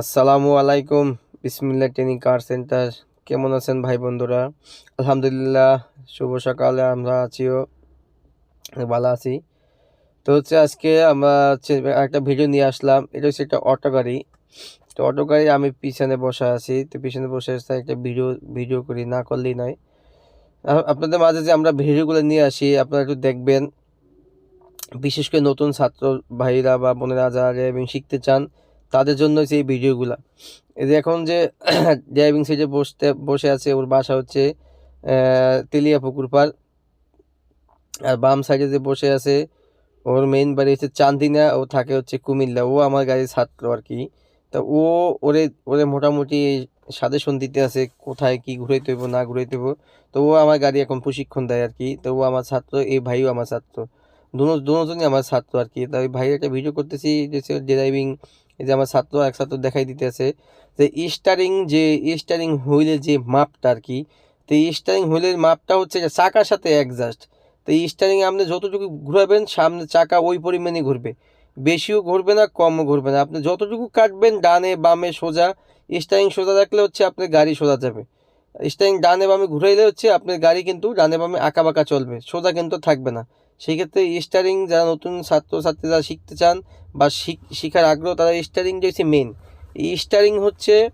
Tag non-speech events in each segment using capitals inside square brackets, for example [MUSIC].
আসসালামু আলাইকুম বিসমিল্লা ট্রেনিং কার সেন্টার। কেমন আছেন ভাই বন্ধুরা? আলহামদুলিল্লাহ, শুভ সকালে আমরা আছিও, ভালো আছি। তো হচ্ছে আজকে আমরা হচ্ছে একটা ভিডিও নিয়ে আসলাম, এটা হচ্ছে একটা অটো গাড়ি। তো অটো গাড়ি আমি পিছনে বসে আছি, তো পিছনে বসে আসতে একটা ভিডিও ভিডিও করি, না করলেই নয়। আপনাদের মাঝে যে আমরা ভিডিওগুলো নিয়ে আসি, আপনারা একটু দেখবেন। বিশেষ করে নতুন ছাত্র ভাইরা বা বোনেরা যারা ড্রাইভিং শিখতে চান তাদের জন্য হচ্ছে এই ভিডিওগুলা। এই যে এখন যে [CLEARS THROAT] ড্রাইভিং সিটে বসতে, বসে আছে ওর বাসা হচ্ছে তেলিয়া পুকুর পাড়। আর বাম সাইডে যে বসে আছে, ওর মেইন বাড়ি হচ্ছে চান্দিনা, ও থাকে হচ্ছে কুমিল্লা। ও আমার গাড়ির ছাত্র আর কি। তা ও ওরে ওরে মোটামুটি সাজেশন দিতে আছে, কোথায় কি ঘুরাইতে হইব না ঘুরে হইব তো ও আমার গাড়ি এখন প্রশিক্ষণ দেয় আর কি। তো ও আমার ছাত্র, এই ভাইও আমার ছাত্র। দুজনই আমার ছাত্র আর কি। তা ওই ভাইয়ের একটা ভিডিও করতেছি, যে ড্রাইভিং এই যে আমার ছাত্র এক ছাত্র দেখাই দিতে আছে যে স্টারিং যে স্টারিং হুইলের যে মাপটা আর কি, তো স্টারিং হুইলের মাপটা হচ্ছে চাকার সাথে অ্যাডজাস্ট তো স্টারিং আপনি যতটুকু ঘুরাবেন, সামনে চাকা ওই পরিমাণে ঘুরবে। বেশিও ঘুরবে না, কমও ঘুরবে না। আপনি যতটুকু কাটবেন, ডানে বামে সোজা, স্টারিং সোজা রাখলে হচ্ছে আপনার গাড়ি সোজা যাবে। স্টারিং ডানে বামে ঘুরাইলে হচ্ছে আপনার গাড়ি কিন্তু ডানে বামে আঁকা বাঁকা চলবে, সোজা কিন্তু থাকবে না। সেই ক্ষেত্রে স্টারিং যারা নতুন ছাত্রছাত্রী যারা শিখতে চান বা শিখ- শিখার আগ্রহ, তারা স্টারিং হচ্ছে মেন স্টারিং হচ্ছে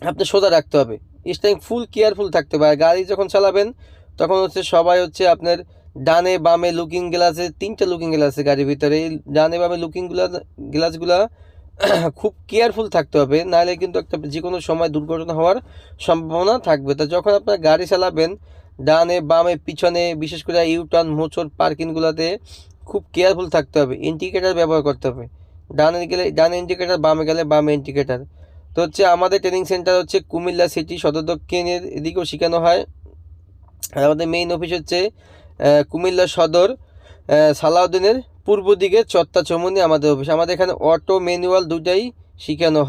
আপনি সোজা রাখতে হবে। স্টারিং ফুল কেয়ারফুল থাকতে হবে। আর গাড়ি যখন চালাবেন, তখন হচ্ছে সবাই হচ্ছে আপনার ডানে বামে লুকিং গ্লাসে তিনটা লুকিং গ্লাস গাড়ির ভিতরে। এই ডানে বামে লুকিং গ্লাস গ্লাসগুলা খুব কেয়ারফুল থাকতে হবে। নাহলে কিন্তু একটা যে কোনো সময় দুর্ঘটনা হওয়ার সম্ভাবনা থাকবে। তা যখন আপনার গাড়ি চালাবেন ডানে, বামে, পিছনে, বিশেষ করে ইউটার্ন মোচর পার্কিংগুলোতে খুব কেয়ারফুল থাকতে হবে। ইন্ডিকেটার ব্যবহার করতে হবে। ডানে গেলে, ডানে ইন্ডিকেটার বামে গেলে বামে ইন্ডিকেটার তো হচ্ছে আমাদের ট্রেনিং সেন্টার হচ্ছে কুমিল্লা সিটি সদর দক্ষিণের এদিকেও শেখানো হয়। আর আমাদের মেইন অফিস হচ্ছে কুমিল্লা সদর সালাউদ্দিনের পূর্ব দিকে চত্তা চমনি আমাদের অফিস আমাদের এখানে অটো ম্যানুয়াল দুটাই শেখানো হয়।